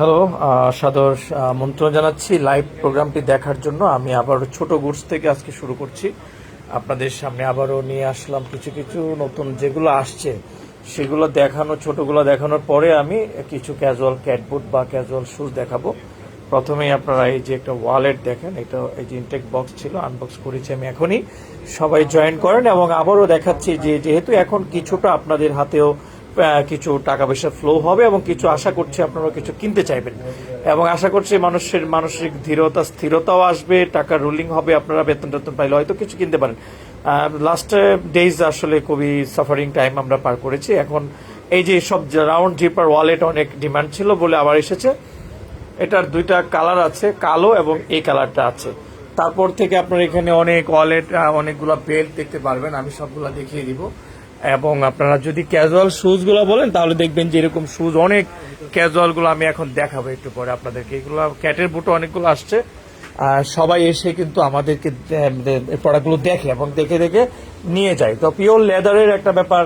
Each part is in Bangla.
হ্যালো সাদর আমন্ত্রণ জানাচ্ছি। লাইভ প্রোগ্রামটি দেখার জন্য আমি আবার ছোট গুডস থেকে আজকে শুরু করছি। আপনাদের সামনে আবারও নিয়ে আসলাম কিছু কিছু নতুন যেগুলো আসছে, সেগুলো দেখানো, ছোটগুলো দেখানোর পরে আমি কিছু ক্যাজুয়াল ক্যাটবুট বা ক্যাজুয়াল শুজ দেখাবো। প্রথমেই আপনারা এই যে একটা ওয়ালেট দেখেন, এটা এই যে ইনটেক বক্স ছিল আনবক্স করেছি আমি এখনই। সবাই জয়েন করেন এবং আবারও দেখাচ্ছি যে যেহেতু এখন কিছুটা আপনাদের হাতেও কিছু টাকা পয়সা ফ্লো হবে এবং কিছু আশা করছি আপনারা কিছু কিনতে চাইবেন। এবং আশা করছি মানুষের মানসিক ধীরতা, স্থিরতাও আসবে, টাকা রুলিং হবে, আপনারা বেতন টেতন পাইলে হয়তো কিছু কিনতে পারেন। লাস্ট ডেজ আসলে খুবই সাফারিং টাইম আমরা পার করেছি। এখন এই যে সব রাউন্ড জিপার ওয়ালেট অনেক ডিমান্ড ছিল বলে আবার এসেছে। এটার দুইটা কালার আছে, কালো এবং এই কালারটা আছে। তারপর থেকে আপনার এখানে অনেক ওয়ালেট অনেকগুলো বেল্ট দেখতে পারবেন, আমি সবগুলো দেখিয়ে দিব। এবং আপনারা যদি ক্যাজুয়াল শুজগুলো বলেন, তাহলে দেখবেন যে এরকম শুজ অনেক ক্যাজুয়ালগুলো আমি এখন দেখাবো একটু পরে আপনাদেরকে। এগুলো ক্যাটের বুটো অনেকগুলো আসছে। আর সবাই এসে কিন্তু আমাদেরকে প্রোডাক্টগুলো দেখে এবং দেখে দেখে নিয়ে যায়। তো পিওর লেদারের একটা ব্যাপার,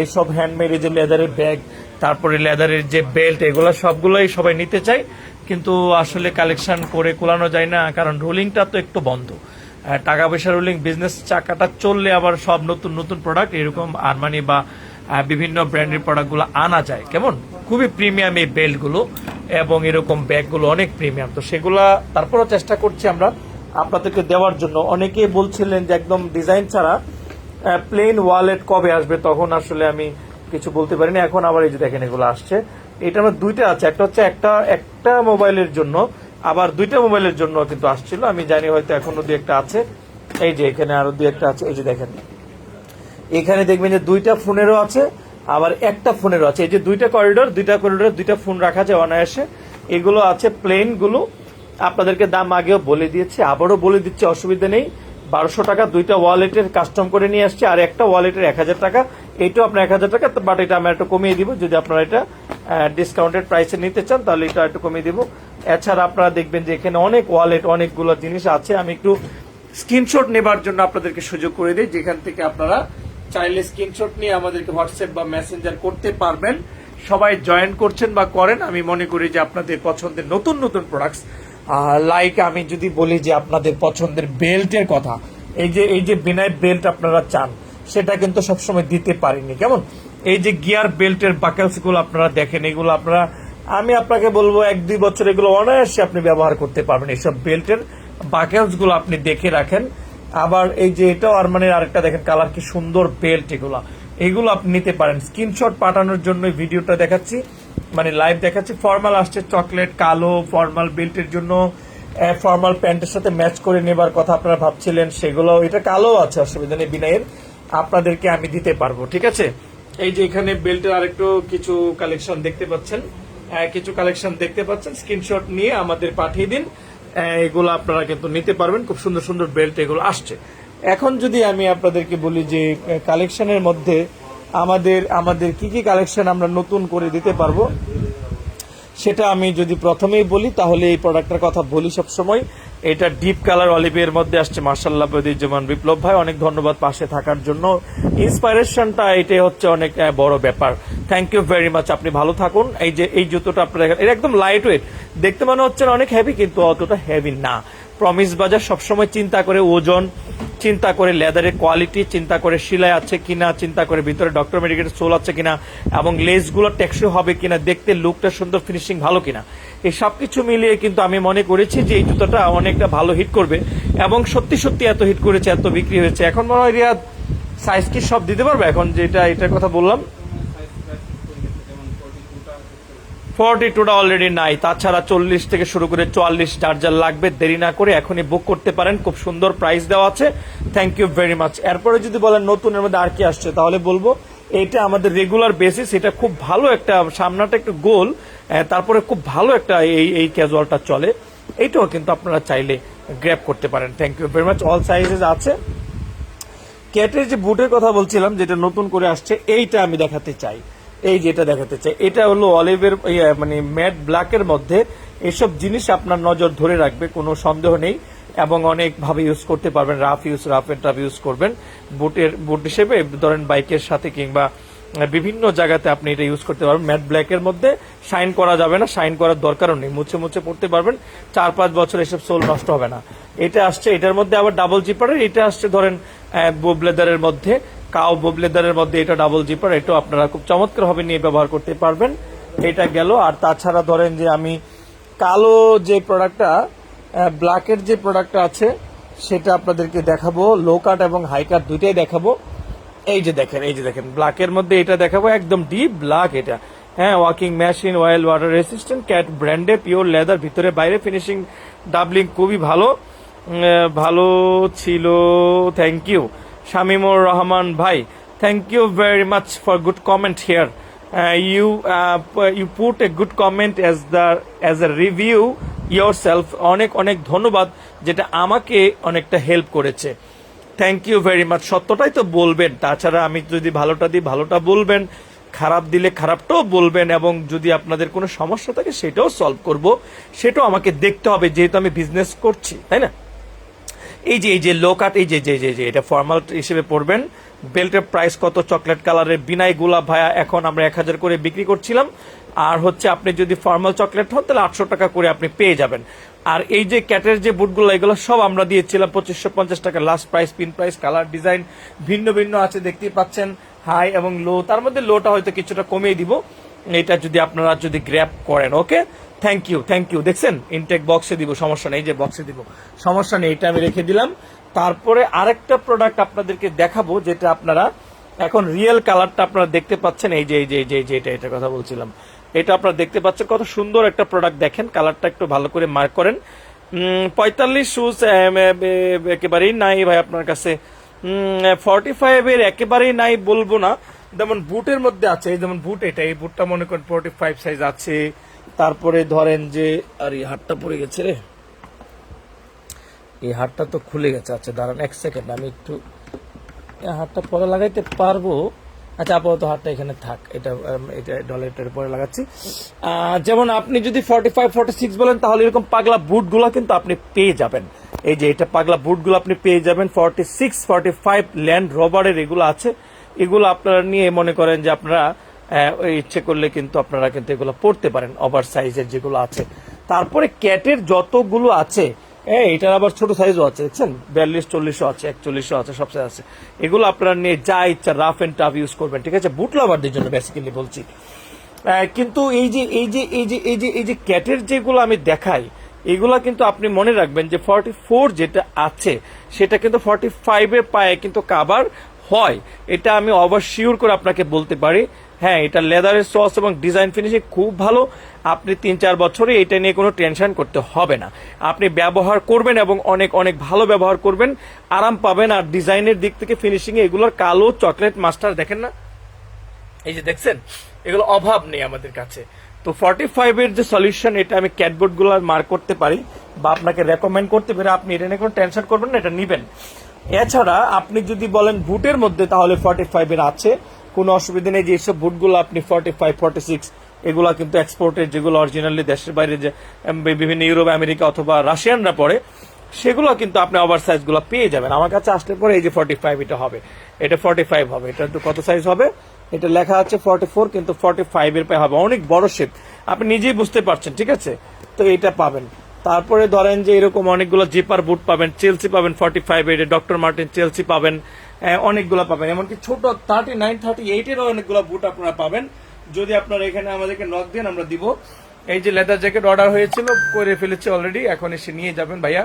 এইসব হ্যান্ডমেড যে লেদারের ব্যাগ তারপরে লেদারের যে বেল্ট এগুলো সবগুলোই সবাই নিতে চায়। কিন্তু আসলে কালেকশন করে কোলানো যায় না, কারণ রুলিংটা তো একটু বন্ধ। টাকা পয়সা রুলিং বিজনেস চাকাটা চললে আবার সব নতুন নতুন প্রোডাক্ট এরকম আরমানি বা বিভিন্ন ব্র্যান্ডের প্রোডাক্টগুলো আনা যায়। কেমন? খুবই প্রিমিয়াম এই বেল্টগুলো এবং এরকম ব্যাগগুলো অনেক প্রিমিয়াম তো সেগুলা তারপরও চেষ্টা করছি আমরা আপনাদেরকে দেওয়ার জন্য। অনেকেই বলছিলেন যে একদম ডিজাইন ছাড়া প্লেন ওয়ালেট কবে আসবে তখন আসলে আমি কিছু বলতে পারিনি। এখন আবার এই যে দেখেন এগুলো আসছে। এটা আমার দুইটা আছে। একটা হচ্ছে একটা একটা মোবাইলের জন্য আবার দুইটা মোবাইলের জন্য কিন্তু আসছিল। আমি জানি হয়তো এখনও দু একটা আছে। এই যে এখানে আরও দু একটা আছে। এই যে দেখেন। এখানে দেখবেন যে দুইটা ফোনেরও আছে, আবার একটা ফোনেরও আছে। এই যে দুইটা করিডোর দুইটা করিডোরে দুইটা ফোন রাখা যায় অনায়াসে। এগুলো আছে প্লেনগুলো আপনাদেরকে দাম আগেও বলে দিয়েছি, আবারও বলে দিচ্ছে, অসুবিধা নেই। বারোশো টাকা দুইটা ওয়ালেটের কাস্টম করে নিয়ে আসছে, আর একটা ওয়ালেটের এক হাজার টাকা। এইটাও আপনার এক হাজার টাকা বাট এটা আমরা একটু কমিয়ে দিব। যদি আপনারা এটা ডিসকাউন্টেড প্রাইসে নিতে চান, তাহলে এটা একটু কমিয়ে দিব। এছাড়া আপনারা দেখবেন যে এখানে অনেক ওয়ালেট অনেকগুলো জিনিস আছে। আমি একটু স্ক্রিনশট নেবার জন্য আপনাদেরকে সুযোগ করে দিই। যেখান থেকে আপনারা চাইলে স্ক্রিনশট নিয়ে আমাদেরকে হোয়াটসঅ্যাপ বা মেসেঞ্জার করতে পারবেন। সবাই জয়েন করছেন বা করেন, আমি মনে করি যে আপনাদের পছন্দের নতুন নতুন প্রোডাক্টস লাইক আমি যদি বলি যে আপনাদের পছন্দের বেল্টের কথা, এই যে এই যে বিনায় বেল্ট আপনারা চান, সেটা কিন্তু সবসময় দিতে পারিনি। কেমন? এই যে গিয়ার বেল্টের বাকেলসগুলো আপনারা দেখেন, এগুলো আপনারা আমি আপনাকে বলব, এক দুই বছর এগুলো অনায়াসে আপনি ব্যবহার করতে পারবেন এইসব বেল্টের বাকেলসগুলো আপনি দেখে রাখেন। আবার এই যে এটাও আরমানের আরেকটা দেখেন কালার কি সুন্দর বেল্ট এগুলা। এগুলো আপনি নিতে পারেন। স্ক্রিনশট পাঠানোর জন্য ভিডিওটা দেখাচ্ছি মানে লাইভ দেখাচ্ছি। ফর্মাল আসছে চকলেট কালো ফর্মাল বেল্টের জন্য। ফর্মাল প্যান্টের সাথে ম্যাচ করে নেবার কথা আপনারা ভাবছিলেন, সেগুলো, এটা কালো আছে, অসুবিধা নেই, বিনায়ের। আপনাদেরকে আমি দিতে পারব, ঠিক আছে? এই যে এখানে বেল্টের আরেকটু কিছু কালেকশন দেখতে পাচ্ছেন। কিছু কালেকশন দেখতে পাচ্ছেন স্ক্রিনশট নিয়ে আমাদের পাঠিয়ে দিন। এগুলো আপনারা কিন্তু নিতে পারবেন, খুব সুন্দর সুন্দর বেল্ট এগুলো আসছে। এখন যদি আমি আপনাদেরকে বলি যে কালেকশনের মধ্যে আমাদের আমাদের কি কি কালেকশন আমরা নতুন করে দিতে পারব, সেটা আমি যদি প্রথমেই বলি, তাহলে এই প্রোডাক্টটার কথা বলি সব সময় এটা ডিপ কালার অলিভের মধ্যে আসছে। মার্শাল্লাহ যেমন বিপ্লব ভাই, অনেক ধন্যবাদ পাশে থাকার জন্য। ইন্সপাইরেশনটা এটাই হচ্ছে অনেক বড় ব্যাপার। থ্যাংক ইউ ভেরি মাচ আপনি ভালো থাকুন। এই যে, এই জুতোটা আপনার এটা একদম লাইট ওয়েট দেখতে মনে হচ্ছে অনেক হেভি কিন্তু অতটা হেভি না। প্রমিস বাজার সবসময় চিন্তা করে ওজন, চিন্তা করে লেদারের কোয়ালিটি চিন্তা করে সিলাই আছে কিনা, চিন্তা করে ভিতরে ডক্টর মেডিকেল সোল আছে কিনা, এবং লেসগুলো টেকসই হবে কিনা, দেখতে লুকটা সুন্দর ফিনিশিং ভালো কিনা। এই সব কিছু মিলিয়ে কিন্তু আমি মনে করেছি যে এই জুতোটা অনেকটা ভালো হিট করবে, এবং সত্যি সত্যি এত হিট করেছে, এত বিক্রি হয়েছে। এখন মনে হয় রিয়াদ সাইজ কি সব দিতে পারবে? এখন যেটা, এটার কথা বললাম ফর্টি টুটা অলরেডি নাই। তাছাড়া চল্লিশ থেকে শুরু করে চুয়াল্লিশ যার লাগবে, দেরি না করে এখনই বুক করতে পারেন। খুব সুন্দর প্রাইস দেওয়া আছে। থ্যাংক ইউ ভেরি মাচ এরপরে যদি বলেন নতুনের মধ্যে আর কি আসছে, তাহলে বলব, এটা আমাদের রেগুলার বেসিস এটা খুব ভালো একটা, সামনাটা একটু গোল তারপরে খুব ভালো একটা এই এই ক্যাজুয়ালটা চলে। এইটাও কিন্তু আপনারা চাইলে গ্র্যাপ করতে পারেন। Thank you very much all sizes আছে। ক্যাটের যে বুটের কথা বলছিলাম, যেটা নতুন করে আসছে, এইটা আমি দেখাতে চাই। এই যেটা দেখাতে চাই এটা হলো অলিভের ইয়ে, মানে ম্যাট ব্ল্যাকের মধ্যে এসব জিনিস আপনার নজর ধরে রাখবে কোনো সন্দেহ নেই। এবং অনেকভাবে ইউজ করতে পারবেন rough use rough and tough use করবেন। বুটের বুট হিসেবে ধরেন বাইকের সাথে কিংবা বিভিন্ন জায়গাতে আপনি এটা ইউজ করতে পারবেন। ম্যাট ব্ল্যাকের মধ্যে শাইন করা যাবে না শাইন করার দরকারও নেই। মুছে মুছে পড়তে পারবেন চার পাঁচ বছর এসব সোল নষ্ট হবে না। এটা আসছে এটার মধ্যে আবার ডাবল জিপারের এটা আসছে ধরেন বোব লেদারের মধ্যে, কাউ বোব লেদারের মধ্যে এটা ডাবল জিপার এটাও আপনারা খুব চমৎকার ভাবে নিয়ে ব্যবহার করতে পারবেন। এটা গেল, আর তাছাড়া ধরেন যে আমি কালো যে প্রোডাক্টটা ব্ল্যাকের যে প্রোডাক্টটা আছে, সেটা আপনাদেরকে দেখাবো লো কাট এবং হাই কাট দুইটাই দেখাবো। এই যে দেখেন, এই যে দেখেন ব্ল্যাকের মধ্যে এটা দেখাবো, একদম ডিপ ব্ল্যাক এটা। হ্যাঁ walking machine oil water resistant Cat ব্র্যান্ডে পিওর লেদার ভিতরে বাইরে ফিনিশিং ডাবলিং খুবই ভালো। ভালো ছিল থ্যাংক ইউ শামিমুর রহমান ভাই thank you very much for good comment here you you put a good comment as the as a review yourself অনেক অনেক ধন্যবাদ, যেটা আমাকে অনেকটা হেল্প করেছে। থ্যাংক ইউ ভেরি মাচ সত্যটাই তো বলবেন। তাছাড়া আমি যদি ভালোটা দিই, ভালোটা বলবেন। খারাপ দিলে খারাপটাও বলবেন এবং যদি আপনাদের কোনো সমস্যা থাকে, সেটাও সলভ করব। সেটাও আমাকে দেখতে হবে, যেহেতু আমি বিজনেস করছি, তাই না? এই যে এই যে লো কাট এই যে যে যে যে, এটা ফর্মাল হিসেবে পড়বেন বেল্টের প্রাইস কত চকলেট কালারের বিনাই গোলাপ ভাইয়া এখন আমরা এক হাজার করে বিক্রি করছিলাম। আর হচ্ছে আপনি যদি ফর্মাল চকলেট হন, তাহলে আটশো টাকা করে আপনি পেয়ে যাবেন। আর এই যে ক্যাটের যে বুটগুলো এগুলো সব আমরা দিয়েছিলাম পঁচিশশো পঞ্চাশ টাকা। Last price pin price colour design ভিন্ন ভিন্ন আছে, দেখতেই পাচ্ছেন হাই এবং লো তার মধ্যে লোটা হয়তো কিছুটা কমিয়ে দিব। এটা যদি আপনারা যদি গ্র্যাপ করেন okay thank you thank you দেখছেন? ইনটেক বক্সে দিব, সমস্যা নেই যে বক্সে দিব। সমস্যা নেই, এটা আমি রেখে দিলাম। তারপরে আরেকটা প্রোডাক্ট আপনাদেরকে দেখাবো, যেটা আপনারা এখন রিয়েল কালারটা আপনারা দেখতে পাচ্ছেন। এই যে এই যে এই যে এই যে, এটা এটা কথা বলছিলাম। এটা আপনারা দেখতে পাচ্ছেন, কত সুন্দর একটা প্রোডাক্ট দেখেন। কালারটা একটু ভালো করে মার্ক করেন। পঁয়তাল্লিশ শুজ একেবারেই নাই ভাই আপনার কাছে। ফর্টি ফাইভের একেবারেই নাই বলব না। যেমন বুটের মধ্যে আছে যেমন বুট এটা, এই বুটটা মনে করেন ফর্টি ফাইভ সাইজ আছে। তারপরে ধরেন যে, আর এই হাটটা পড়ে গেছে রে। এই হাটটা তো খুলে গেছে। আচ্ছা দাঁড়ান এক সেকেন্ড, আমি একটু হাটটা পরে লাগাইতে পারব। আচ্ছা আপাতত হাটটা এখানে থাক, এটা এটা ডলারটার পরে লাগাচ্ছি। যেমন আপনি যদি ফর্টি ফাইভ ফর্টি সিক্স বলেন, তাহলে এরকম পাগলা বুটগুলো কিন্তু আপনি পেয়ে যাবেন। এই যে, এটা পাগলা বুটগুলো আপনি পেয়ে যাবেন। Forty six forty five land রবারের এগুলো আছে। এগুলো আপনারা নিয়ে মনে করেন যে আপনারা ইচ্ছে করলে কিন্তু আপনারা কিন্তু এগুলো পড়তে পারেন ওভার সাইজের যেগুলো আছে। তারপরে ক্যাটের যতগুলো আছে হ্যাঁ এটার আবার ছোট সাইজও আছে, দেখছেন? বিয়াল্লিশ, চল্লিশও আছে, একচল্লিশও আছে, সব সাইজ আছে। এগুলো আপনারা নিয়ে যা ইচ্ছা রাফ অ্যান্ড টাফ ইউজ করবেন, ঠিক আছে? বুট লাভারদের জন্য বেসিক্যালি বলছি। কিন্তু এই যে এই যে এই যে এই যে এই যে ক্যাটের যেগুলো আমি দেখাই, এগুলা কিন্তু আপনি মনে রাখবেন যে ফর্টি ফোর যেটা আছে, সেটা কিন্তু ফর্টি ফাইভের পায়ে কিন্তু কাবার হয়, এটা আমি অবশ্যিওর করে আপনাকে বলতে পারি। হ্যাঁ এটা লেদারের সস এবং ডিজাইন ফিনিশিং খুব ভালো। আপনি তিন চার বছরে এটা নিয়ে কোনো টেনশন করতে হবে না। আপনি ব্যবহার করবেন এবং অনেক অনেক ভালো ব্যবহার করবেন। আরাম পাবেন আর ডিজাইনের দিক থেকে ফিনিশিং এগুলোর কালো চকলেট মাস্টার দেখেন না? এই যে দেখছেন? এগুলো অভাব নেই আমাদের কাছে। তো ফর্টি ফাইভ এর যে সলিউশন এটা আমি ক্যাটবোর্ডগুলো মার্ক করতে পারি বা আপনাকে রেকমেন্ড করতে পারি আপনি এটা নিয়ে কোনো টেনশন করবেন না, এটা নিবেন। এছাড়া আপনি যদি বলেন বুটের মধ্যে, তাহলে ফর্টি ফাইভ এর আছে। কোনো অসুবিধা নেই যে এইসব আপনি ফর্টি ফাইভ ফর্টি সিক্স এগুলো কিন্তু এক্সপোর্টের যেগুলো অরিজিনালি দেশের বাইরে যে বিভিন্ন ইউরোপ, আমেরিকা অথবা রাশিয়ানরা পড়ে, সেগুলো কিন্তু আপনি ওভার সাইজগুলো পেয়ে যাবেন। আমার কাছে আসলে পরে এই যে ফর্টি ফাইভ এটা হবে। এটা ফর্টি ফাইভ হবে। এটা তো কত সাইজ হবে? এটা লেখা আছে ফর্টি ফোর কিন্তু ফর্টি ফাইভ এর পায়ে হবে। অনেক বড় শেপ আপনি নিজেই বুঝতে পারছেন, ঠিক আছে? তো এটা পাবেন। তারপরে ধরেন যে এরকম অনেকগুলো জিপার বুট পাবেন, চেলসি পাবেন ফর্টি ফাইভ এর ডক্টর মার্টিন চেলসি পাবেন অনেকগুলো পাবেন। এমনকি ছোট থার্টি নাইন থার্টি এইট এর অনেকগুলো বুট আপনারা পাবেন। যদি আপনারা এখানে আমাদেরকে নক দেন, আমরা দিব। এই যে লেদার জ্যাকেট অর্ডার হয়েছিল, করে ফেলেছি অলরেডি এখন এসে নিয়ে যাবেন ভাইয়া।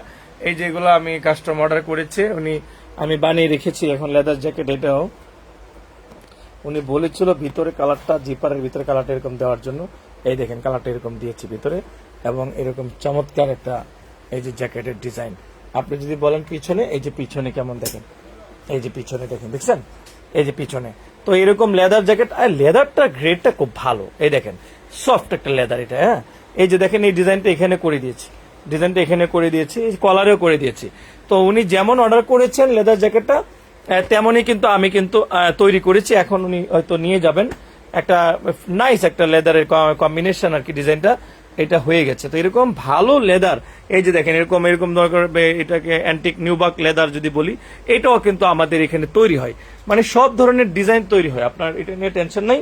এই যেগুলো আমি কাস্টম অর্ডার করেছে, উনি, আমি বানিয়ে রেখেছি এখন লেদার জ্যাকেট এটাও। উনি বলেছিল ভিতরে কালারটা জিপারের ভিতরে কালারটা এরকম দেওয়ার জন্য। এই দেখেন কালারটা এরকম দিয়েছি ভিতরে। এবং এরকম চমৎকার একটা এই যে জ্যাকেটের ডিজাইন। আপনি যদি বলেন পিছনে, এই যে পিছনে কেমন দেখেন? এই যে পিছনে দেখেন, দেখছেন? এই যে পিছনে। তো এরকম লেদার জ্যাকেট আর লেদারটা গ্রেডটা খুব ভালো। এই দেখেন সফট একটা লেদার এটা হ্যাঁ? এই যে দেখেন, এই ডিজাইনটা এখানে করে দিয়েছি। ডিজাইনটা এখানে করে দিয়েছি কলারেও করে দিয়েছি। তো উনি যেমন অর্ডার করেছেন লেদার জ্যাকেটটা তেমনই কিন্তু আমি কিন্তু তৈরি করেছি। এখন উনি হয়তো নিয়ে যাবেন। একটা নাইস একটা লেদারের কম্বিনেশন আর কি ডিজাইনটা। এটা হয়ে গেছে। তো এরকম ভালো লেদার এই যে দেখেন, এরকম এরকম দরকার এটাকে অ্যান্টিক নিউবাক লেদার যদি বলি, এটাও কিন্তু আমাদের এখানে তৈরি হয়। মানে সব ধরনের ডিজাইন তৈরি হয়। আপনার এটা নিয়ে টেনশন নাই।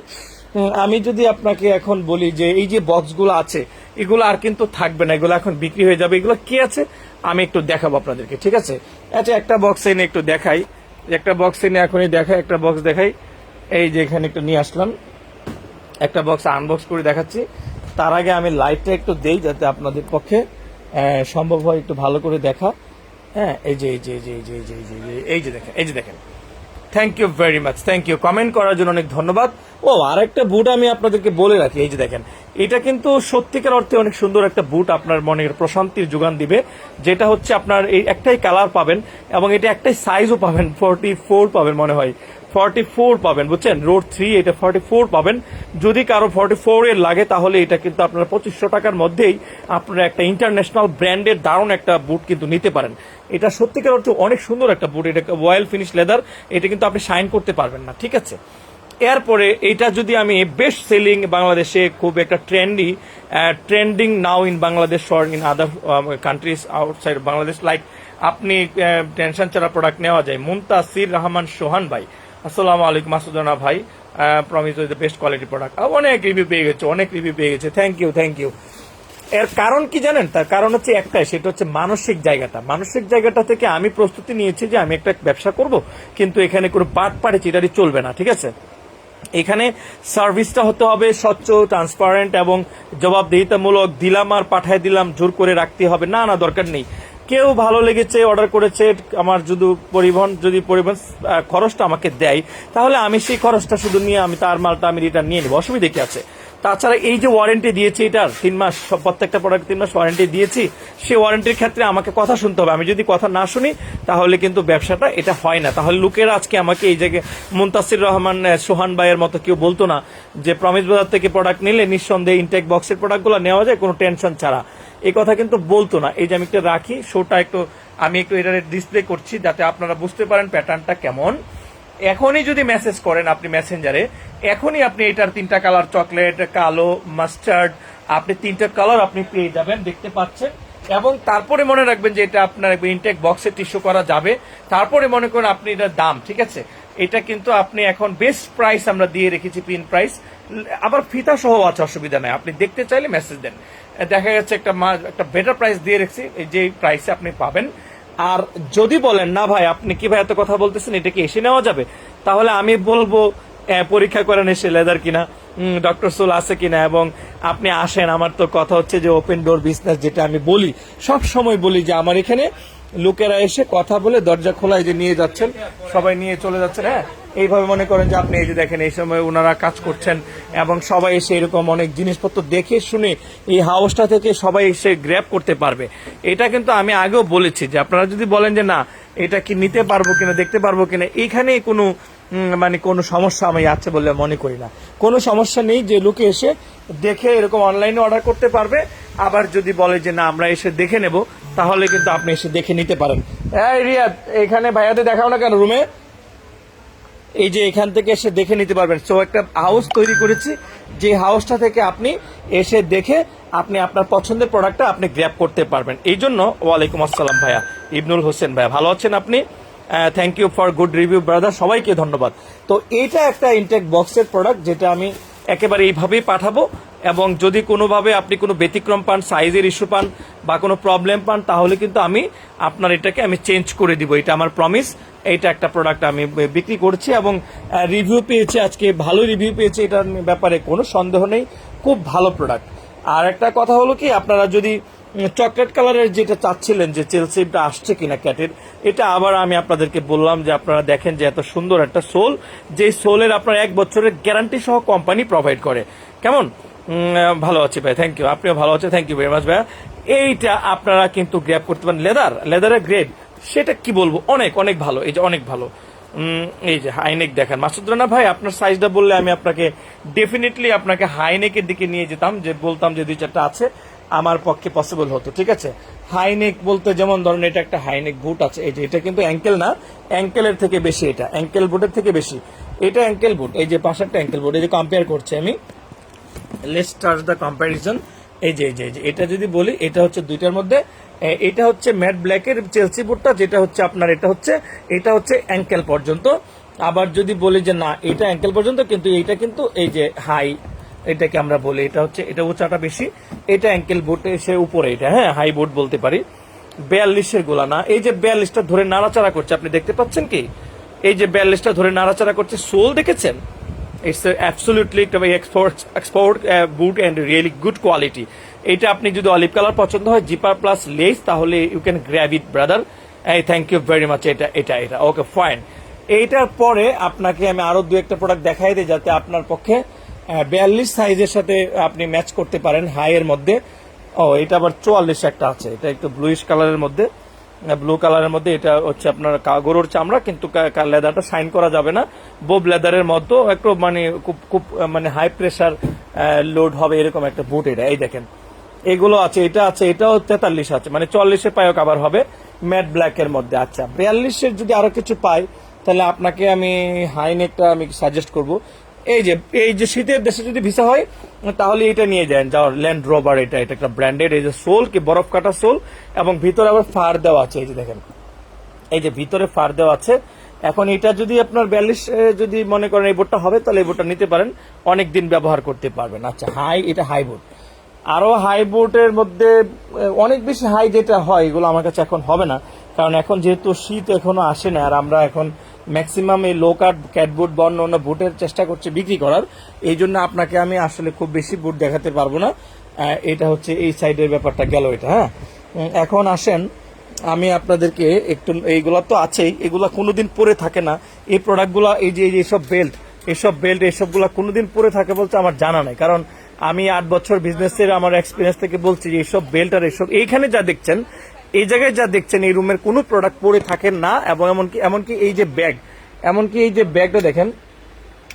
আমি যদি আপনাকে এখন বলি যে এই যে বক্সগুলো আছে, এগুলো আর কিন্তু থাকবে না, এগুলো এখন বিক্রি হয়ে যাবে। এগুলো কি আছে? আমি একটু দেখাবো আপনাদেরকে, ঠিক আছে? আচ্ছা একটা বক্স এনে একটু দেখাই। একটা বক্স এনে এখনই দেখাই, একটা বক্স দেখাই। এই যে এখানে একটু নিয়ে আসলাম। একটা বক্স আনবক্স করে দেখাচ্ছি। তার আগে আমি লাইটটা একটু দেই যাতে আপনাদের পক্ষে সম্ভব হয় একটু ভালো করে দেখা। হ্যাঁ এই যে এই যে এই যে এই যে এই যে এই যে দেখেন, এই যে দেখেন। Thank you very much thank you comment করার জন্য অনেক ধন্যবাদ। ও আর একটা বুট আমি আপনাদেরকে বলে রাখি, এই যে দেখেন। এটা কিন্তু সত্যিকার অর্থে অনেক সুন্দর একটা বুট আপনার মনের প্রশান্তির যোগান দিবে, যেটা হচ্ছে আপনার এই একটাই কালার পাবেন এবং এটা একটাই সাইজও পাবেন ফোরটি ফোর পাবেন মনে হয়। ফর্টি ফোর পাবেন, বুঝছেন? রোড থ্রি এটা ফর্টি ফোর পাবেন। যদি কারও ফর্টি ফোর এর লাগে, তাহলে এটা কিন্তু আপনারা পঁচিশশো টাকার মধ্যেই আপনারা একটা ইন্টারন্যাশনাল ব্র্যান্ডের দারুণ একটা বুট কিন্তু নিতে পারেন। এটা সত্যিকার অর্থে অনেক সুন্দর একটা বুট এটা ওয়েল ফিনিশ লেদার এটা কিন্তু আপনি শাইন করতে পারবেন না, ঠিক আছে? এরপরে এটা যদি আমি বেস্ট সেলিং বাংলাদেশে খুব একটা trendy trending now in Bangladesh or in other countries outside Bangladesh like আপনি টেনশন ছাড়া প্রোডাক্ট নেওয়া যায় মুমতাসির রহমান সোহান ভাই। আসসালামু আলাইকুম মাসুদানা ভাই। Promise the best quality product অনেক রিভিউ পেয়ে গেছে, অনেক রিভিউ পেয়ে গেছে। থ্যাংক ইউ থ্যাংক ইউ এর কারণ কি জানেন? তার কারণ হচ্ছে একটাই, সেটা হচ্ছে মানসিক জায়গাটা। মানসিক জায়গাটা থেকে আমি প্রস্তুতি নিয়েছি যে আমি একটা ব্যবসা করব, কিন্তু এখানে কোনো পাট পাড়ে চিটারি চলবে না, ঠিক আছে? এখানে সার্ভিসটা হতে হবে স্বচ্ছ ট্রান্সপারেন্ট এবং জবাবদিহিতামূলক, দিলাম আর পাঠায় দিলাম, জোর করে রাখতে হবে। না না, দরকার নেই। কেউ ভালো লেগেছে অর্ডার করেছে, আমার যদি পরিবহন যদি পরিবহন খরচটা আমাকে দেয়, তাহলে আমি সেই খরচটা শুধু নিয়ে আমি তার মালটা আমি রিটার্ন নিয়ে নেব। অসুবিধা কি আছে? তাছাড়া এই যে ওয়ারেন্টি দিয়েছি এটার, তিন মাস প্রত্যেকটা প্রোডাক্ট তিন মাস ওয়ারেন্টি দিয়েছি, সেই ওয়ারেন্টির ক্ষেত্রে আমাকে কথা শুনতে হবে। আমি যদি কথা না শুনি, তাহলে কিন্তু ব্যবসাটা এটা হয় না। তাহলে লোকেরা আজকে আমাকে এই জায়গায় মুন্তাসির রহমান সোহান ভাইয়ের মতো কেউ বলতো না যে, প্রমিস বাজার থেকে প্রোডাক্ট নিলে নিঃসন্দেহে ইনটেক বক্সের প্রোডাক্টগুলো নেওয়া যায়, কোনো টেনশন ছাড়া। এই কথা কিন্তু বলতো না। এই যে আমি একটু রাখি শোটা একটু, আমি একটু এটা ডিসপ্লে করছি যাতে আপনারা বুঝতে পারেন প্যাটার্নটা কেমন। এখনই যদি মেসেজ করেন আপনি মেসেঞ্জারে এখনই আপনি এটার তিনটা কালার চকলেট কালো মাস্টার্ড আপনি তিনটা কালার আপনি পেয়ে যাবেন, দেখতে পাচ্ছেন। এবং তারপরে মনে রাখবেন যে এটা আপনার ইনটেক বক্সে টিস্যু করা যাবে। তারপরে মনে করেন আপনি এটার দাম, ঠিক আছে? এটা কিন্তু আপনি এখন বেস্ট প্রাইস আমরা দিয়ে রেখেছি পিন প্রাইস আবার ফিতা সহ আছে, অসুবিধা নাই। আপনি দেখতে চাইলে মেসেজ দেন। দেখা যাচ্ছে একটা একটা বেটার প্রাইস দিয়ে রেখেছি যে প্রাইসে আপনি পাবেন। আর যদি বলেন, না ভাই, আপনি কি ভাই এত কথা বলতেছেন? এটা কি এসে নেওয়া যাবে? তাহলে আমি বলব পরীক্ষা করেন এসে লেদার কিনা। ডক্টর সোল আছে কিনা? এবং আপনি আসেন, আমার তো কথা হচ্ছে যে ওপেন ডোর বিজনেস যেটা আমি বলি, সব সময় বলি যে আমার এখানে লোকেরা এসে কথা বলে দরজা খোলায় যে নিয়ে যাচ্ছেন, সবাই নিয়ে চলে যাচ্ছেন হ্যাঁ? এইভাবে মনে করেন যে আপনি এই যে দেখেন, এই সময় ওনারা কাজ করছেন এবং সবাই এসে এরকম অনেক জিনিসপত্র দেখে শুনে এই হাউসটা থেকে সবাই এসে গ্র্যাপ করতে পারবে। এটা কিন্তু আমি আগেও বলেছি যে আপনারা যদি বলেন যে না, এটা কি নিতে পারব কিনা, দেখতে পারব কিনা এখানে কোনো মানে কোনো সমস্যা আমি আছে বলে মনে করি না। কোনো সমস্যা নেই যে লোকে এসে দেখে এরকম অনলাইনে অর্ডার করতে পারবে। আবার যদি বলে যে না, আমরা এসে দেখে নেব, তাহলে কিন্তু আপনি এসে দেখে নিতে পারেন। এই রিয়াদ, এখানে ভাইয়াদের দেখাও না কেন রুমে এই যে এখান থেকে এসে দেখে নিতে পারবেন। সো একটা হাউস তৈরি করেছি। যে হাউসটা থেকে আপনি এসে দেখে আপনি আপনার পছন্দের প্রোডাক্টটা আপনি গ্র্যাপ করতে পারবেন। এই জন্য ওয়ালাইকুম আসসালাম ভাইয়া। ইবনুল হোসেন ভাইয়া, ভালো আছেন আপনি? Thank you for good review brother সবাইকে ধন্যবাদ। তো এইটা একটা ইনটেক বক্সের প্রোডাক্ট যেটা আমি একেবারে এইভাবেই পাঠাবো এবং যদি কোনোভাবে আপনি কোনো ব্যতিক্রম পান সাইজের ইস্যু পান বা কোনো প্রবলেম পান, তাহলে কিন্তু আমি আপনার এটাকে আমি চেঞ্জ করে দিব। এটা আমার প্রমিস এইটা একটা প্রোডাক্ট আমি বিক্রি করছি এবং রিভিউ পেয়েছে আজকে, ভালো রিভিউ পেয়েছে, এটার ব্যাপারে কোনো সন্দেহ নেই। খুব ভালো প্রোডাক্ট আর একটা কথা হলো কি, আপনারা যদি চকলেট কালারের যেটা চাচ্ছিলেন যে চেলসিটা আসছে কিনা ক্যাটের, এটা আবার আমি আপনাদেরকে বললাম যে আপনারা দেখেন যে এত সুন্দর একটা সোল যে সোলের আপনার এক বছরের গ্যারান্টি সহ কোম্পানি প্রোভাইড করে। কেমন? ভালো আছি ভাই থ্যাংক ইউ আপনিও ভালো আছে থ্যাংক ইউ ভেরি মাচ ভাইয়া। এইটা আপনারা কিন্তু গ্র্যাপ করতে পারেন। লেদার লেদারের গ্রেড সেটা কি বলব? অনেক অনেক ভালো, এই যে অনেক ভালো। এই যে হাইনেক দেখেন। মাসুদ রানা ভাই, আপনার সাইজটা বললে আমি আপনাকে ডেফিনেটলি আপনাকে হাইনেকের দিকে নিয়ে যেতাম, যে বলতাম যে দুই চারটা আছে। আমার পক্ষে পসিবল হতো, ঠিক আছে? হাইনেক বলতে যেমন ধরেন এটা একটা হাইনেক বুট আছে, এই যে এটা কিন্তু অ্যাঙ্কেল না অ্যাঙ্কেলের থেকে বেশি এটা অ্যাঙ্কেল বুটের থেকে বেশি। এটা অ্যাঙ্কেল বুট, এই যে পাশেরটা অ্যাঙ্কেল বুট, এই যে কম্পেয়ার করছি আমি লেটস স্টার্ট দ্য যে, এই যে এই যে, এটা যদি বলি, এটা হচ্ছে দুইটার মধ্যে এটা হচ্ছে ম্যাট ব্ল্যাকের চেলসি বুটটা, যেটা হচ্ছে আপনার, এটা হচ্ছে এটা হচ্ছে অ্যাঙ্কেল পর্যন্ত। আবার যদি বলি যে না, এটা অ্যাঙ্কেল পর্যন্ত, কিন্তু এইটা কিন্তু এই যে হাই এটাকে আমরা বলি, এটা হচ্ছে, এটা উচ্চাটা বেশি, এটা অ্যাঙ্কেল বুট এসে উপরে এটা হ্যাঁ হাই বুট বলতে পারি। বিয়াল্লিশের গোলা না এই যে বিয়াল্লিশটা ধরে নাড়াচাড়া করছে, আপনি দেখতে পাচ্ছেন কি? এই যে বিয়াল্লিশটা ধরে নাড়াচাড়া করছে, সোল দেখেছেন? Export export boot and really good quality আপনি যদি অলিভ কালার পছন্দ হয় জিপার প্লাস লেস তাহলে you can brother thank you very much এটা এটা এটা ওকে ফাইন এইটার পরে আপনাকে আমি আরও দু একটা প্রোডাক্ট দেখাই দিই, যাতে আপনার পক্ষে বিয়াল্লিশ সাইজের সাথে আপনি ম্যাচ করতে পারেন হাই এর মধ্যে। ও, এটা আবার চুয়াল্লিশ একটা আছে। এটা একটু ব্লুইশ কালারের মধ্যে। ব্লু কালারের মধ্যে এটা হচ্ছে আপনার গরুর চামড়া, কিন্তু লেদারটা শাইন করা যাবে না। বোব লেদারের মতো একটু মানে খুব খুব মানে হাই প্রেসার লোড হবে এরকম একটা বুট এটা। এই দেখেন। এগুলো আছে, এটা আছে, এটাও তেতাল্লিশ আছে। মানে চল্লিশে পায়ও কাবার হবে ম্যাট ব্ল্যাক এর মধ্যে। আচ্ছা বিয়াল্লিশের যদি আরও কিছু পাই, তাহলে আপনাকে আমি হাইনেকটা আমি সাজেস্ট করব। এই যে এই যে শীতের দেশে যদি ভিসা হয়, তাহলে এটা নিয়ে যান। যাওয়ার ল্যান্ড রোভার এটা এটা একটা ব্র্যান্ডেড এই যে সোল কি, বরফ কাটা সোল, এবং ভিতরে আবার ফার দেওয়া আছে, এই যে দেখেন। এই যে ভিতরে ফার দেওয়া আছে। এখন এটা যদি আপনার বিয়াল্লিশ যদি মনে করেন এই বোর্ডটা হবে, তাহলে এই বোটটা নিতে পারেন। অনেক দিন ব্যবহার করতে পারবেন। আচ্ছা হাই, এটা হাই বোর্ড আরও হাই বোটের মধ্যে অনেক বেশি হাই যেটা হয়, এগুলো আমার কাছে এখন হবে না। কারণ এখন যেহেতু শীত এখনও আসে না, আর আমরা এখন ম্যাক্সিমাম এই লো কাট ক্যাটবোট বা অন্য অন্য বুটের চেষ্টা করছি বিক্রি করার। এই জন্য আপনাকে আমি আসলে খুব বেশি বুট দেখাতে পারব না। এটা হচ্ছে এই সাইডের ব্যাপারটা গেল এটা হ্যাঁ? এখন আসেন, আমি আপনাদেরকে একটু, এইগুলা তো আছেই, এগুলা কোনোদিন পরে থাকে না। এই প্রোডাক্টগুলো এই যে এই যে সব বেল্ট এসব বেল্ট এসবগুলা কোনোদিন পরে থাকে বলতে আমার জানা নাই। কারণ আমি আট বছর বিজনেসের আমার এক্সপিরিয়েন্স থেকে বলছি যে এইসব বেল্ট আর এসব, এইখানে যা দেখছেন এই জায়গায় যা দেখছেন, এই রুমের কোনো প্রোডাক্ট পরে থাকে না, এবং এমনকি এমনকি এই যে ব্যাগ এমনকি এই যে ব্যাগটা দেখেন,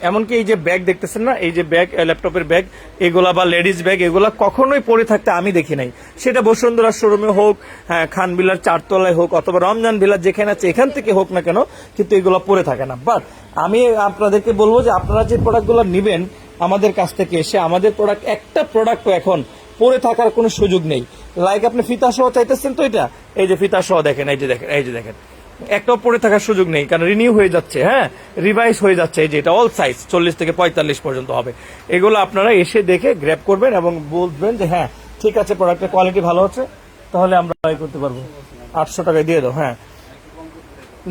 এমনকি এই যে ব্যাগ দেখতেছেন না, এই যে ব্যাগ ল্যাপটপের ব্যাগ এগুলা বা লেডিস ব্যাগ এগুলা কখনোই পরে থাকতে আমি দেখি নাই। সেটা বসুন্ধরা শোরুমে হোক হ্যাঁ খান বিলার চারতলায় হোক, অথবা রমজান বিলার যেখানে আছে, এখান থেকে হোক না কেন, কিন্তু এগুলো পরে থাকে না। বাট আমি আপনাদেরকে বলব যে আপনারা যে প্রোডাক্টগুলো নেবেন আমাদের কাছ থেকে এসে আমাদের প্রোডাক্ট একটা প্রোডাক্টও এখন পরে থাকার কোনো সুযোগ নেই। লাইক আপনি ফিতা সহ চাইতেছেন তো এটা? এই যে ফিতা সহ দেখেন, এই যে দেখেন, এই যে দেখেন। একটাও পরে থাকার সুযোগ নেই, কারণ রিনিউ হয়ে যাচ্ছে হ্যাঁ? রিভাইজ হয়ে যাচ্ছে, এই যে এটা অল সাইজ চল্লিশ থেকে পঁয়তাল্লিশ পর্যন্ত হবে। এগুলো আপনারা এসে দেখে গ্র্যাপ করবেন এবং বলবেন যে হ্যাঁ ঠিক আছে প্রোডাক্টের কোয়ালিটি ভালো হচ্ছে, তাহলে আমরা বাই করতে পারব। আটশো টাকায় দিয়ে দাও হ্যাঁ।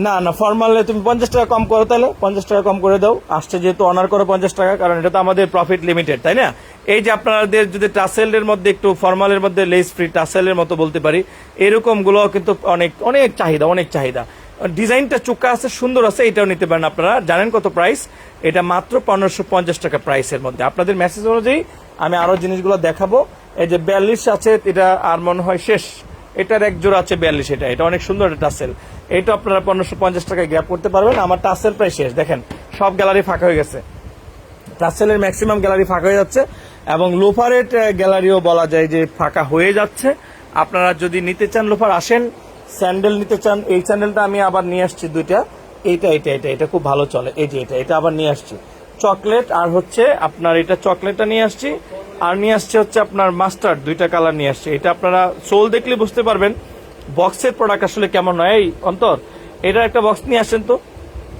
না না ফর্মালে তুমি পঞ্চাশ টাকা কম করো তাহলে, পঞ্চাশ টাকা কম করে দাও। আসছে যেহেতু অনার করো পঞ্চাশ টাকা, কারণ এটা তো আমাদের প্রফিট লিমিটেড তাই না? এই যে আপনাদের যদি টাসেলের মধ্যে একটু ফর্মালের মধ্যে লেস ফ্রি টাসেলের মতো বলতে পারি এরকমগুলো কিন্তু অনেক অনেক চাহিদা অনেক চাহিদা। ডিজাইনটা চুক্কা আছে, সুন্দর আছে, এটাও নিতে পারেন আপনারা। জানেন কত প্রাইস এটা মাত্র পনেরোশো পঞ্চাশ টাকা প্রাইসের মধ্যে। আপনাদের মেসেজ অনুযায়ী আমি আরও জিনিসগুলো দেখাবো। এই যে বিয়াল্লিশ আছে, এটা আর মনে হয় শেষ। এটার এক আছে বিয়াল্লিশ, এটা। এটা অনেক সুন্দর একটা টাসেল এটা আপনারা পনেরোশো পঞ্চাশ টাকায় গ্যাপ করতে পারবেন। আমার টাসেল প্রায় শেষ। দেখেন, সব গ্যালারি ফাঁকা হয়ে গেছে। টাসেলের ম্যাক্সিমাম গ্যালারি ফাঁকা হয়ে যাচ্ছে। এবং লোফারের গ্যালারিও বলা যায় যে ফাঁকা হয়ে যাচ্ছে। আপনারা যদি নিতে চান, লোফার, আসেন। স্যান্ডেল নিতে চান, এই স্যান্ডেলটা আমি আবার নিয়ে আসছি দুইটা। এইটা এটা এটা এটা খুব ভালো চলে। এই যে এটা এটা আবার নিয়ে আসছি। চকলেট, আর হচ্ছে আপনার এটা চকলেটটা নিয়ে আসছি। আর নিয়ে আসছে হচ্ছে আপনার মাস্টার্ড, দুইটা কালার নিয়ে আসছে। এটা আপনারা সোল দেখলে বুঝতে পারবেন বক্সের প্রোডাক্ট আসলে কেমন নয় এই অন্তর এটা একটা বক্স নিয়ে আসেন তো।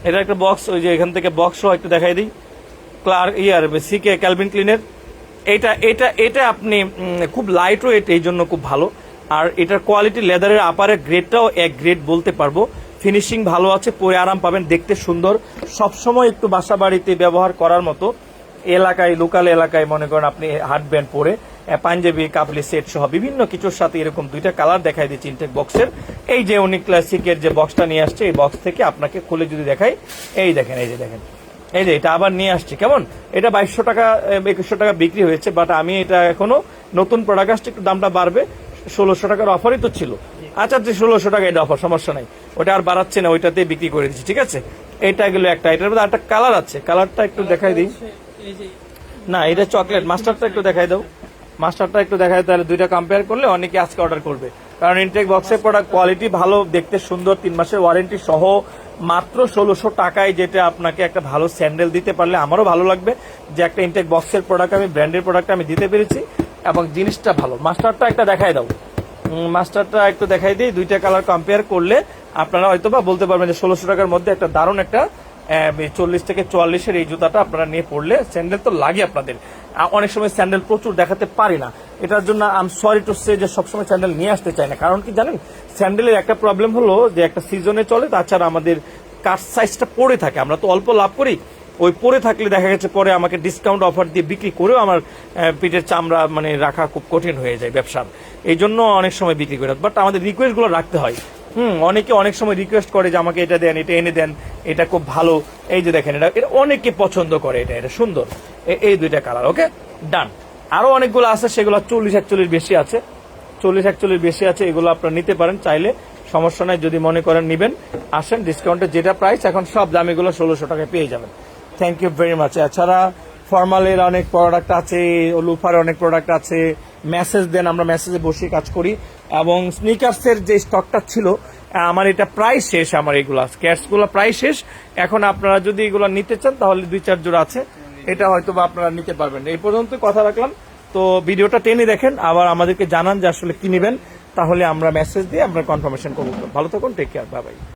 এটা একটা বক্স ওই যে এখান থেকে বক্সও একটু দেখাই দিই। ক্লার্ক ইয়ার সিকে ক্যালভিন ক্লিনের এটা এটা এটা আপনি খুব লাইট ওয়েট এই জন্য খুব ভালো। আর এটার কোয়ালিটি লেদারের আপারের গ্রেডটাও এক গ্রেড বলতে পারব। ফিনিশিং ভালো আছে, পরে আরাম পাবেন, দেখতে সুন্দর। সবসময় একটু বাসা বাড়িতে ব্যবহার করার মতো। এলাকায় লোকাল এলাকায় মনে করেন আপনি হাটবেন পরে পাঞ্জাবি কাপলি সেট সহ বিভিন্ন কিছুর সাথে এরকম দুইটা কালার দেখাই দিচ্ছি ইনটেক বক্সের এই যে উনি ক্লাসিকের যে বক্সটা নিয়ে আসছে, এই বক্স থেকে আপনাকে খুলে যদি দেখাই, এই দেখেন, এই যে দেখেন। এই যে, এটা আবার নিয়ে আসছি। কেমন? এটা বাইশশো টাকা একুশশো টাকা বিক্রি হয়েছে বাট আমি এটা এখনও নতুন প্রোডাক্ট আসছে, একটু দামটা বাড়বে। ষোলোশো টাকার অফারই তো ছিল। আচ্ছা যে ষোলোশো টাকা এটা অফার সমস্যা নাই। ওটা আর বাড়াচ্ছে না ওইটাতে বিক্রি করে দিচ্ছি, ঠিক আছে? এটা গেলো একটা এটার মধ্যে একটা কালার আছে। কালারটা একটু দেখাই দিই। না, এটা চকলেট মাস্টারটা একটু দেখাই দাও। মাস্টারটা একটু দেখাই তাহলে দুইটা কম্পেয়ার করলে অনেকে আজকে অর্ডার করবে। কারণ ইনটেক বক্সের প্রোডাক্ট কোয়ালিটি ভালো, দেখতে সুন্দর, তিন মাসের ওয়ারেন্টি সহ মাত্র ষোলোশো টাকায় যেটা আপনাকে একটা ভালো স্যান্ডেল দিতে পারলে আমারও ভালো লাগবে। যে একটা ইনটেক বক্সের প্রোডাক্ট আমি ব্র্যান্ডের প্রোডাক্ট আমি দিতে পেরেছি এবং জিনিসটা ভালো। মাস্টারটা একটা দেখাই দাও। মাস্টারটা একটু দেখাই দিই। দুইটা কালার কম্পেয়ার করলে আপনারা হয়তো বা বলতে পারবেন যে ষোলোশো টাকার মধ্যে একটা দারুণ একটা চল্লিশ থেকে চুয়াল্লিশের এই জুতাটা আপনারা নিয়ে পড়লে স্যান্ডেল তো লাগে আপনাদের। অনেক সময় স্যান্ডেল প্রচুর দেখাতে পারি না। এটার জন্য আম সরি টু সে যে সবসময় স্যান্ডেল নিয়ে আসতে চাই না। কারণ কি জানেন, স্যান্ডেলের একটা প্রবলেম হলো যে একটা সিজনে চলে, তাছাড়া আমাদের কাঠ সাইজটা পড়ে থাকে। আমরা তো অল্প লাভ করি। ওই পরে থাকলে দেখা গেছে পরে আমাকে ডিসকাউন্ট অফার দিয়ে বিক্রি করেও আমার পিঠের চামড়া মানে রাখা খুব কঠিন হয়ে যায় ব্যবসার। এই জন্য অনেক সময় বিক্রি করে বাট আমাদের রিকোয়েস্টগুলো রাখতে হয়। হুম, অনেকে অনেক সময় রিকোয়েস্ট করে যে আমাকে এটা দেন, এটা এনে দেন, এটা খুব ভালো। এই যে দেখেন, এটা এটা অনেকে পছন্দ করে এটা এটা সুন্দর। এই দুইটা কালার ওকে ডান আরও অনেকগুলো আছে, সেগুলো চল্লিশ একচল্লিশ বেশি আছে। চল্লিশ একচল্লিশ বেশি আছে, এগুলো আপনারা নিতে পারেন চাইলে। সমস্যা নাই, যদি মনে করেন, নিবেন। আসেন ডিসকাউন্টে যেটা প্রাইস এখন সব দামিগুলো ষোলোশো টাকায় পেয়ে যাবেন। থ্যাংক ইউ ভেরি মাচ এছাড়া ফর্মালের অনেক প্রোডাক্ট আছে লুফারের অনেক প্রোডাক্ট আছে মেসেজ দেন আমরা মেসেজে বসে কাজ করি। এবং স্নিকার্সের যে স্টকটা ছিল, আমার এটা প্রায় শেষ আমার এগুলা। স্ক্যাটসগুলো প্রায় শেষ। এখন আপনারা যদি এগুলো নিতে চান, তাহলে দুই চার জোড়া আছে। এটা হয়তো বা আপনারা নিতে পারবেন। এই পর্যন্ত কথা রাখলাম। তো ভিডিওটা টেনে দেখেন, আবার আমাদেরকে জানান যে আসলে কি নেবেন। তাহলে আমরা মেসেজ দিয়ে আমরা কনফার্মেশন করব। ভালো থাকুন টেক কেয়ার বাই